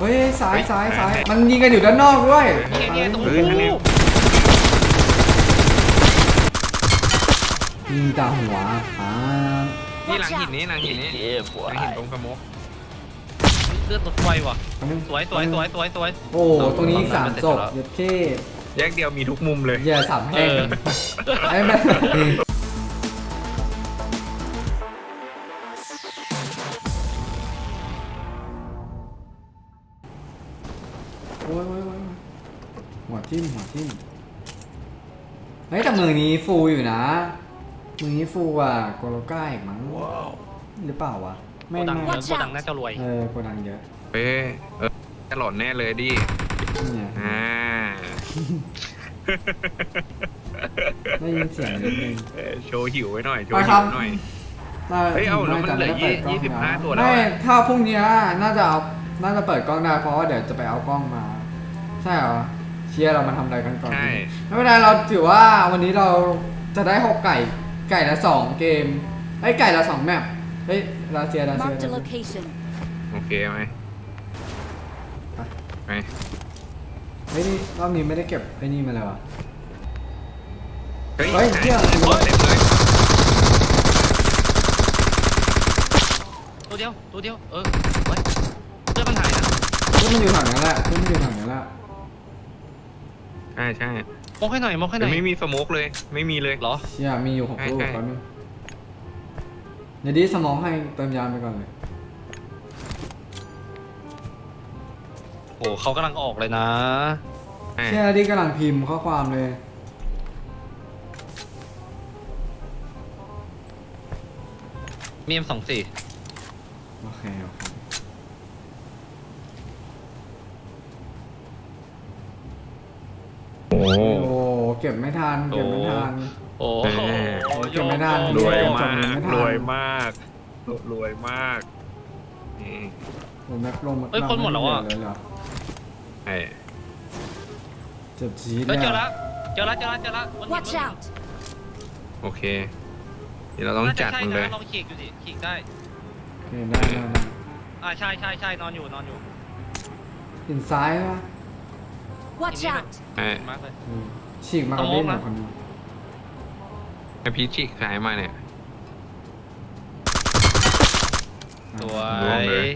เฮ้ยซ้ายซ้ายซ้ายมันยิงกันอยู่ด้านนอกด้วยนี่ไงเนี่ยตรงเฮ้ยกูทางนี้ยิงตาหัวอ่านี่หลังหินนี้หลังหินนี้หลังหินตรงสโมกเลือดรถไฟว่ะสวยสวยสวยสวยสวยโอ้โหตรงนี้อีกสามศพเย็ดเค้แยกเดียวมีทุกมุมเลยอย่าสามเอแห้งอไอ้แม่ โอ้ยโอ้ยโอ้ยหัวทิ่มหัวทิ่มเฮ้ยแต่มือนี้ฟูอยู่นะ มือนี้ฟูกว่าโกโลก้าอีกมั้งหรือเปล่าวะโกไม่ดังไม่เยอะโกดังน่าจะรวย เออโกดังเยอะเอ้ยเออจะหล่อนแน่เลยดินี่ไงอ่าได้ยินเสียงนิดนึง เออโชว์หิวไว้หน่อยโชไปว์ครัหิบวหน่อยน่าเฮ้ยเอาแล้วมันจะเหลือได้ปิดกล้องยี่สิบห้านะตัวแล้วไม่อะ ถ้าพรุ่งนี้น่าจะเอาน่าจะเปิดกล้องได้เพราะว่าเดี๋ยวจะไปเอากล้องมา ใช่เหรอเชียร์เรามาทำอะไรกันก่อนใช่ ไม่เป็นไรเราถือว่าวันนี้เราจะได้หกไก่ไก่ละสองเกมไอ้ยไก่ละสองแมปเฮ้ยลาเซียลาเซีย Marked a location. โอเคไหมไปเฮ้ยนี่รอบนี้ไม่ได้เก็บไอ้นี่มาเลยวะ เฮ้ยเฮ้ยเหี้ยเต็มเลยเต็มเลยตัวเดียว ตัวเดียว เออไว้เลือดมันหายนะขึ้นมันอยู่ถังนั้นแหละขึ้นมันอยู่ถังนั้นแหละ ใช่ใช่มองให้หน่อยมองให้หแต่น่อย ไม่มีสโมกเลย ไม่มีเลยเหรอ เชียมีอยู่หกใช่ลูกใช่ แป๊บนึงเดี๋ยวดีสมองให้เติมยาไปก่อนเลยโอ้เขากำลังออกเลยนะ ใช่เชียดีกำลังพิมพ์ข้อความเลย มีเอ็มสองสี่โอเคโอเค โอ้ โอ้เก็บไม่ทันเก็บไม่ทัน โอ้เอโหอเก็บไม่ได้รวยเก็บมากไม่ทันรวยมากรวยมากนี่ผมแม็กลงเฮ้ยคนหมดแล้วอะเลยเหรอไอ้เจ็บจี๊ดเฮ้ยเลยเจอละอะเจอละเจอละเจอละบนหิน Watch บนหิน out! โอเค เดี๋ยวเราต้องจัดมันเลยาจะใช่ะลองฉีกดูสิฉีกได้โอเคได้ได้ได้อ่าใช่ใช่ใช่นอนอยู่นอนอยู่หินซ้ายใช่ปะ Watch Ini out! ไอ้มากเลยอืม ฉีกมากับสมองเล่นหน่นะอยคนหนึงไอพีชฉีกสายมาเนี่ย สวรวมยเลย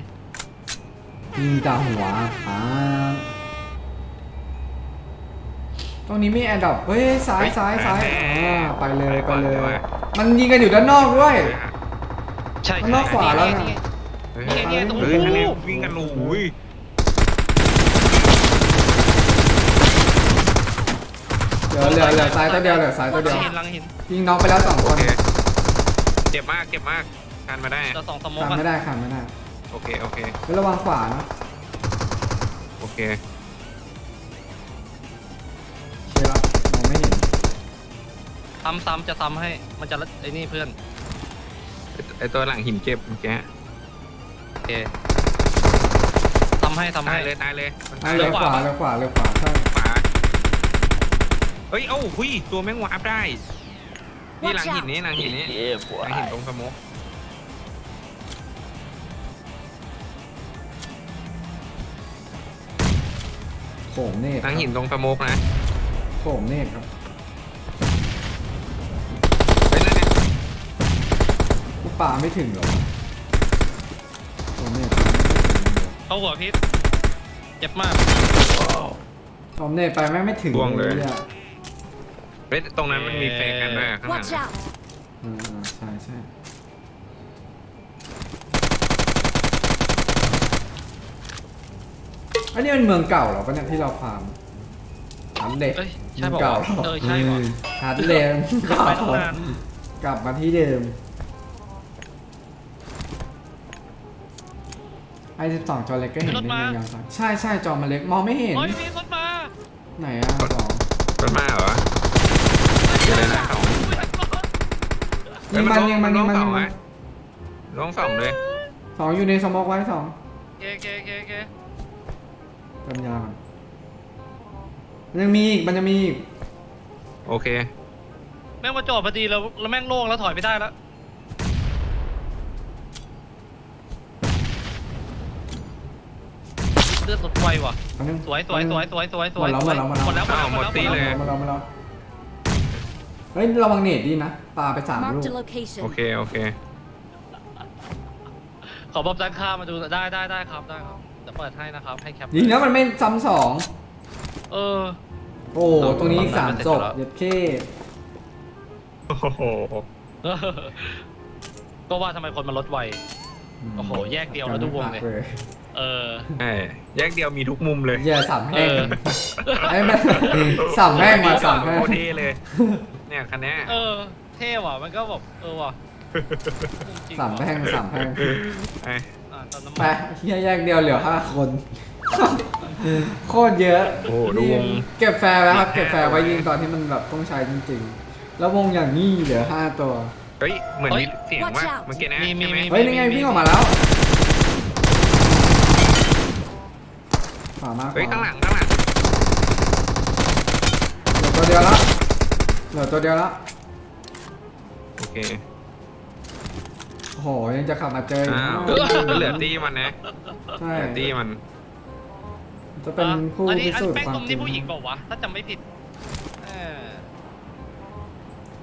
ยิงตาหัวอ่าตรงนี้มีแอร์ดรอปเฮ้ยซ้ายซ้ายซ้ายอ่าไปเลยไปเลย มันยิงกันอยู่ด้านนอกด้วย ใช่ข้างนอกขวาแล้วนะเฮ้ยนี่ไงเนี่ยตรงเฮ้ยกูทางนี้วิ่งกันโอ้ย เห ลือเหลือเหลือซ้ายตัวเดียวเหลือซ้ายตัวเดียวหินลังหินยิงน้องไปแล้วสองคโอนเคเจ็บมากเจ็บมากกันมาได้เราสองสมองขาดกันไม่ได้ขาดไม่ได้โอเคโอเคเฮ้ยระวังขวานะโอเคเชียร์ละมองไม่เห็นซ้ำซ้ำจะซ้ำให้มันจะไอ้นี่เพื่อนไอตัวหลังหินเจ็บเมื่อกี้โอเคซ้ำให้ซ้ำตาให้ยเลยตายเลยมันอะตายเลี้เลยยวขวาเลี้ยวขวาเลี้ยวขวาใช่ขวา เฮ้ยเอ้าหุยตัวแม่งวาร์ปได้ นี่หลังหินนี้หลังหินนี้หลังหินตรงสโมกโขมเนตรหลังหินตรงสโมกนะโขมเนตรครับเฮ้ยนั่นเนี่ยกูป่าไม่ถึงเหรอโขมเนตรเข้าหัวพิษเจ็บมาก โขมเนตรไปแม่งไม่ถึงอะเฮ้ยตรงนั้นมันมีแฟร์กันด้วยข้างหลัง Watch out! อ่าใช่ใช่อันนี้เป็นเมืองเก่าเหรอปะเนี่ยที่เราฟาร์มฮันเด็กเอ้ยใช่บอกเก่าเออใช่บอกฮันเด็กไปตั้งนาน กลับมาที่เดิมไอสิบสองจอเล็กก็เห็นได้ยังยังใช่ใช่จอมันเล็กมองไม่เห็นโอ้ยมีคนมาไหนอะสองมันมาเหรอเดี๋ยวเลยนะสอง ยิงมันยิงมันยิงมันสยิองงมัไว้นลองสองเลยสองอยู่ในสมอกไว้สองเกเกเกเกเติมยาก่อนมันยังมีอีกมันจะมีอีกโอเค แม่งมาจอดพอดีแล้วแล้วแม่งโล่งแล้วถอยไม่ได้แล้วเลือดรถไฟว่ะแป๊บนึงสวยสวยสวยสวยสวยสวยหมดแล้วหมดแล้วหมดแล้วหมดแล้วอ้าวหมดตีเลยมาแล้วมาแล้ว เฮ้ยระวังเน็ตดีนะปาไปสามลูก Marked a location. โอเค โอเค ขอบอบด้านข้ามมาดูได้ได้ได้ครับได้ครับจะเปิดให้นะครับให้แคปยิงแล้วมันไม่ซ้ำสองเออ โอ้โหเออตรงนี้อีกสามมันเสร็จศพแล้วเย็ดเคโอ้โห ก็ว่าทำไมคนมันลดไว โอ้โหแยกเดียวแล้วดูวงเลย เออ ใช่แยกเดียวมีทุกมุมเลยเหี้ยสามแห้งเออ ไอ้แม่สามแห้งมาสามแห้งโคตรเท่เลย เนี่ยคันเนี้ยเออ เท่ว่ะมันก็แบบเออว่ะจริงๆสามแห้งสามแห้งไอ้อ่าเติมน้ำไปมันเฮียแยกเดียวเหลือห้าคน โคตรเยอะโอ้โหดูวงเก็บแฟร์ไว้ครับ เก็บแฟร์ไว้เฮ้ยยิงตอนที่มันแบบต้องใช้จริงๆ แล้ววงอย่างนี้เหลือห้าตัว เฮ้ยเหมือนเฮ้มียเสียงว่า Watch out เมื่อกี้นะมีมีใช่ไหมมี เฮ้ยนี่ไงวิ่งออกมาแล้วขวามากขเฮ้ยวาข้างหลังข้างหลังเหลือตัวเดียวแล้ว เหลือตัวเดียวแล้วโอเคโอ้โหยังจะขับมาเจออีกอ้าวนะมันเหลือตี้มันนะใช่เหลือตี้มัน จะเป็นผู้อันนี้พิอันสูจน์แป้งความตรงจรินี้งผู้หญิงเปล่าวะถ้าจำไม่ผิดเออ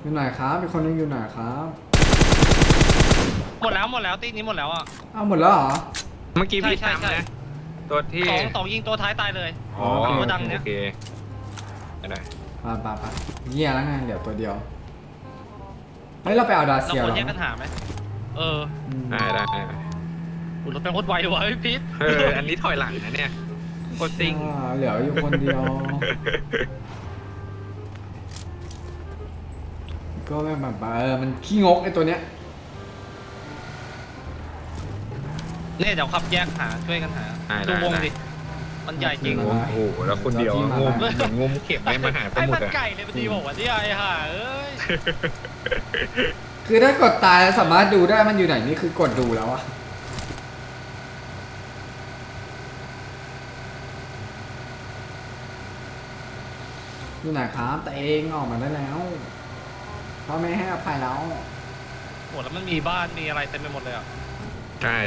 อยู่ไหนครับมีคนนึงอยู่ไหนครับหมดแล้วหมดแล้วตีนี้หมดแล้วอะ อ้าวหมดแล้วเหรอ เมื่อกี้พี่ใช่ใช่ซ้ำนะตัวที่สองสองยิงตัวท้ายตายเลย อ๋อตัวดังเนี่ย โอเคได้ ปาปาปาเยี่ยแล้วไงเหลือตัวเดียว เฮ้ยเราไปเอาดาเราเซียควรแล้วแยกกันหาไหมเอออืมได้ได้ได้อุยรถเป็นโคตรไวว่ะเฮ้ยพีทเอออันนี้ถอยหลังนะเนี่ยโคตรซิ่งอ่าเหลืออยู่คนเดียว ก็แบบแบบเออมันขี้งกไอตัวเนี้ย เนี่ยเดี๋ยวขับแยกหาช่วยกันหาได้ได้ดูวงได้ดิ มันใหญ่จริงได้โอ้โหแล้วคนเดียวอะงมเหมือนงมเข็มในมหาสไอ้มุมัทนรอะไก่เลยพอดีบอกว่าที่ไอ้ห่าเอ้ยคือถ้ากดตายแล้วสามารถดูได้มันอยู่ไหนนี่คือกดดูแล้วอะอยู่ไหนครับแต่เองออกมาได้แล้วเพราะไม่ให้อภัยแล้วโหแล้วมันมีบ้านมีอะไรเต็มไปหมดเลยอะใช่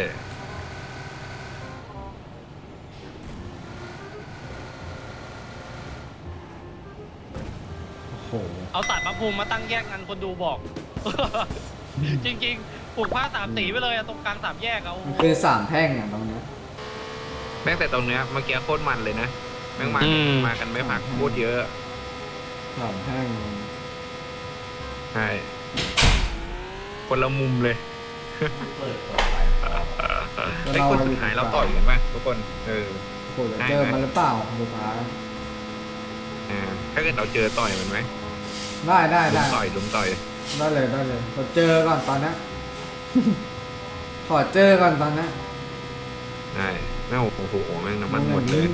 โอ้โห เอาสารพระภูมิมาตั้งแยกงานคนดูบอก จริงๆปลูกผ้าสามสีไปเลยอะตรงกลางสามแยกเอามันคือสามแพร่งอะตรงเนี้ย แม่งแต่ตรงเนี้ยเมื่อกี้โคตรมันเลยนะ แม่งมาอืม มากันไม่พักโคตรเยอะ สามแพร่งใช่ คนละมุมเลยไอ้คนสุดท้ายเราต่อยกันป่ะทุกคน เออ โอ้โหเดี๋ยวเจอมันหรือเปล่าสุดท้ายอ่า ถ้าเกิดเราเจอต่อยมันไหม ได้ได้ลุได้มต่อยลุมต่อยได้เลยได้เลยขอเจอก่อนตอนนี้ ขอเจอก่อนตอนนี้ได้แม่งโอ้โหแม่งน้ำมันหมดเลย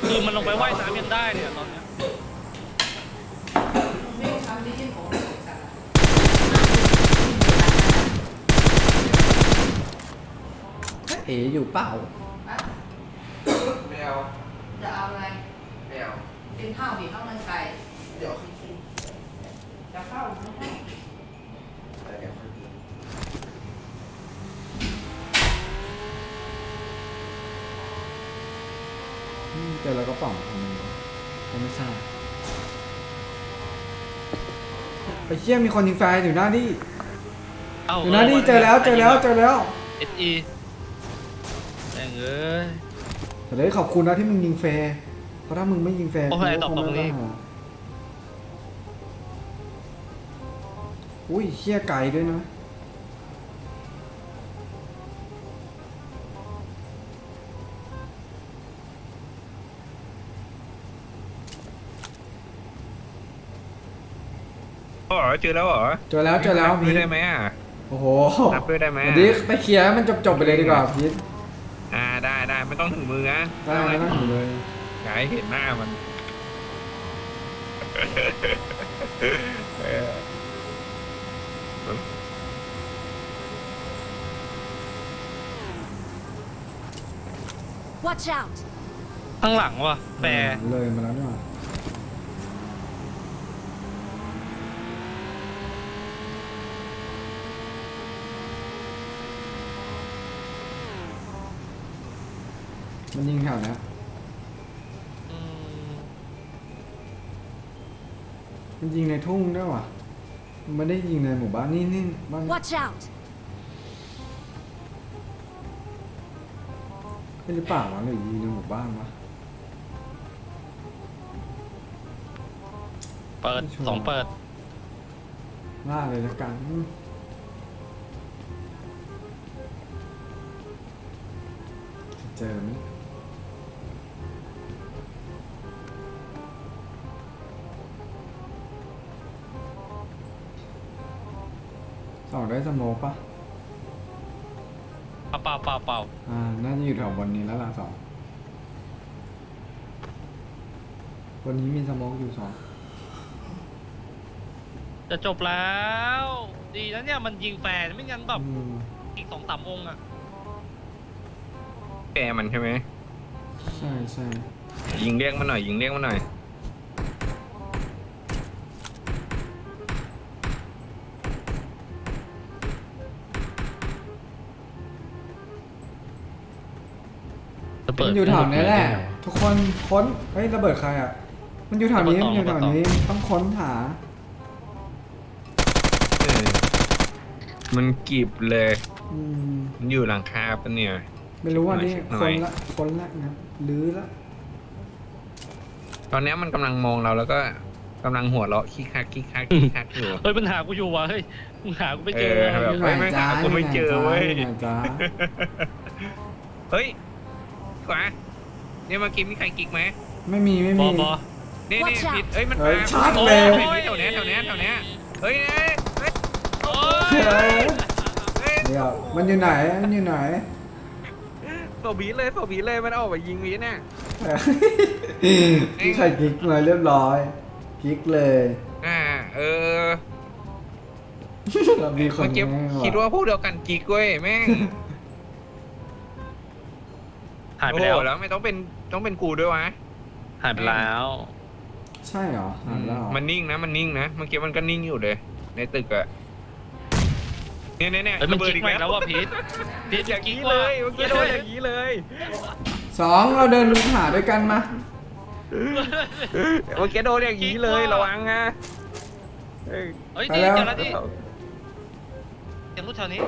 คือมันลงไปว่ายน้ำยังได้เนี่ยตอนเนี้ยเอ๋อยู่เปล่า จะเอาอะไรเป็น ข้าวหรือข้าวมันไก่เดี๋ยวจะเข้าไม่ได้อืมเจอแล้วก็ป่องทำไมวะก็ไม่ทราบไปเชี่ยมีคนยิงแฟนอยู่หน้าดิเอ้าอยู่หน้าดิเจอแล้วเจอแล้วเจอแล้วเอสอีแม่งเอ้ย แต่เลยขอบคุณนะที่มึงยิงแฟร์ เพราะถ้ามึงไม่ยิงแฟร์โอ้ยกูก็ตอบคตรงนี้ไม่ได้หาอุ้ยเชี่ยไก่ด้วยนะอ๋อเจอแล้วเหรอเจอแล้วเจอแล้วนับพีด้วยทได้ไหมอะโอ้โหนับด้วยได้ไหมเดี๋ยวไปเคลียร์ให้มันจบๆไปเลยดีกว่าพีทอ่าได้ได้ไม่ต้องถึงมือนะได้ไม่ต้องอยู่เลย อาใเห็นหน้ามันเออข้างหลังว่ะแปรเลยมาแล้วเนี่ยมันยิงแถวนะ มันยิงในทุ่งด้วยว่ะมันไม่ได้ยิงในหมู่บ้านนี่นี่บ้าน Watch out! ไม่หรือเปล่าวะหรือยิงในหมู่บ้านวะ เปิดไม่ชัวร์ สองเปิด ล่าเลยละกันจะเจอไหม สองได้สโมกปะเปล่าเปล่าเปล่าเปล่าอ่า น่าจะอยู่แถวบนนี้แล้วล่ะสองบนนี้มีสโมกอยู่สองจะจบแล้ว ดีนะเนี่ยมันยิงแฟนไม่งั้นแบบอืมอีกสองสามองค์อะแกมันใช่ไหม ใช่ใช่ยิงเรียกมาหน่อยยิงเรียกมาหน่อย มันอยู่แถวนี้แหละ ทุกคนค้น เฮ้ยระเบิดใครอะ มันอยู่แถวนี้มันอยู่แถวนี้ต้องค้นหา เออมันกีบเลย อืม มันอยู่หลังคาปะเนี่ย ไม่รู้ว่านี่หน่ค้อนยละค้นละนะลื้อละ ตอนเนี้ยมันกำลังมองเราแล้วก็กำลังหัวเราะคิกคักคิกคักคิกคักอยู่ เฮ้ยมันหากูอยู่วะเฮ้ยมึงหากูไม่เจอเออเลยแบบอยู่ไหนจ้าไม่ไม่เจอเว้ยอยู่ไหนจ้าเฮ้ย ขวาเนี่ยเมื่อกี้มีใครกิ๊กไหมไม่มีไม่บมี อบอนี่นี่ Watch out ผิดเอ้ยมันเอ้มายชัดโอ้เลยยแถวเนี้ยแถวเนี้ยแถวเนี้ยเฮ้ยเฮ้ยเฮ้ยโอ้เฮ้ยยเฮ้ยเดี๋ยวมันอยู่ไหนมันอยู่ไหนโซบีเลยโซบีเลยมันออกมายิงวีเนี่ยพี่ไข่กิ๊กมาเรียบร้อยกิ๊กเลยอ่าเออเรามีคนเมื่อกี้แน่คิดว่าพวกเดียวกันกิ๊กเว้ยแม่ง หายไปโอ้แล้วโหแล้วไม่ต้องเป็นต้องเป็นกูด้วยวะหายไปแล้วใช่เหรอหายไปแล้วเหรอมันนิ่งนะมันนิ่งนะเมื่อกี้มันก็นิ่งอยู่เลย ในตึกอะเนี่ยเนี่ยเนี่ยเฮ้ยมันระเบิดจิ๊กอีกใหม่แล้วแล้วว่ะพีทพีทอย่างกิ๊นี้กเลว่ะยเมื่อกี้โดนอย่างนี้เลยสองเราเดินลุหาด้วยกันมาเมื่อกี้โดนอย่างนี้เลยระวังนะเฮ้ยเฮ้ยไปนี่แล้วเจอแล้วนี่เสียงรถแถวนี้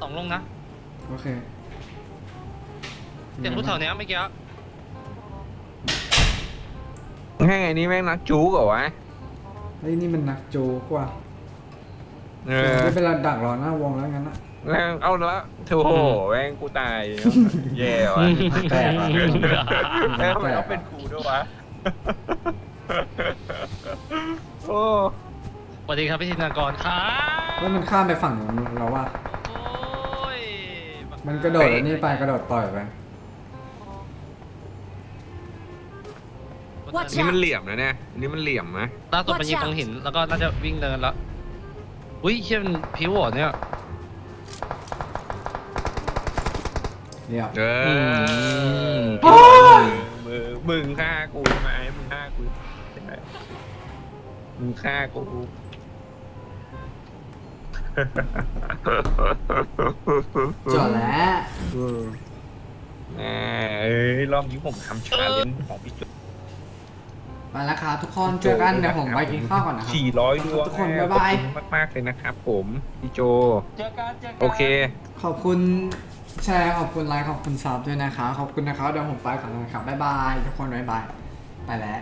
สองลงนะโอเคเสียงรถแถวเนี้ยเมื่อกี้แม่งไอ้นี่แม่งนักจู๊กเหรอวะเฮ้ยนี่มันนักโจกว่าเออไม่เป็นไรดักรอหน้าวงแล้วงั้นนะแม่งเอาละโถแม่งกูตายแย่ว่ะแตกอะแม่งทำไมต้องเป็นกูด้วยวะโอ้ สวัสดีครับพี่ธินากรครับเฮ้ยมันข้ามไปฝั่งนู้นแล้วว่ะโอ้ย มันกระโดดอันนี้ไปกระโดดต่อยไป Watch นี่มันเหลี่ยมนะเนี่ยอันนี่มันเหลี่ยมนะล่าสุดมันยิงตรงหินแล้วก็น่าจะวิ่งเดินแล้วอุ้ยเชี่ยมันพิวเหรอเนี่ยเดี๋ยวเออือมมึงมึงฆ่ากูไหมมึงฆ่ากูใช่ไหมมึงฆ่ากู จอดแล้วแหมเอ้ยรอบนี้ผมทำชาเลนจ์ของพี่จุ๊ไปแล้วครับทุกคนเจอกันเดี๋ยวผมไปกินข้าวก่อนนะครับ สี่ร้อยดวงทุกคนบ๊ายบาย ขอบคุณมากๆเลยนะครับผมพี่โจ เจอกันเจอกัน โอเค ขอบคุณแชร์ขอบคุณไลค์ขอบคุณซับด้วยนะครับขอบคุณนะครับเดี๋ยวผมไปก่อนนะครับบ๊ายบาย ทุกคนบ๊ายบาย ไปแล้ว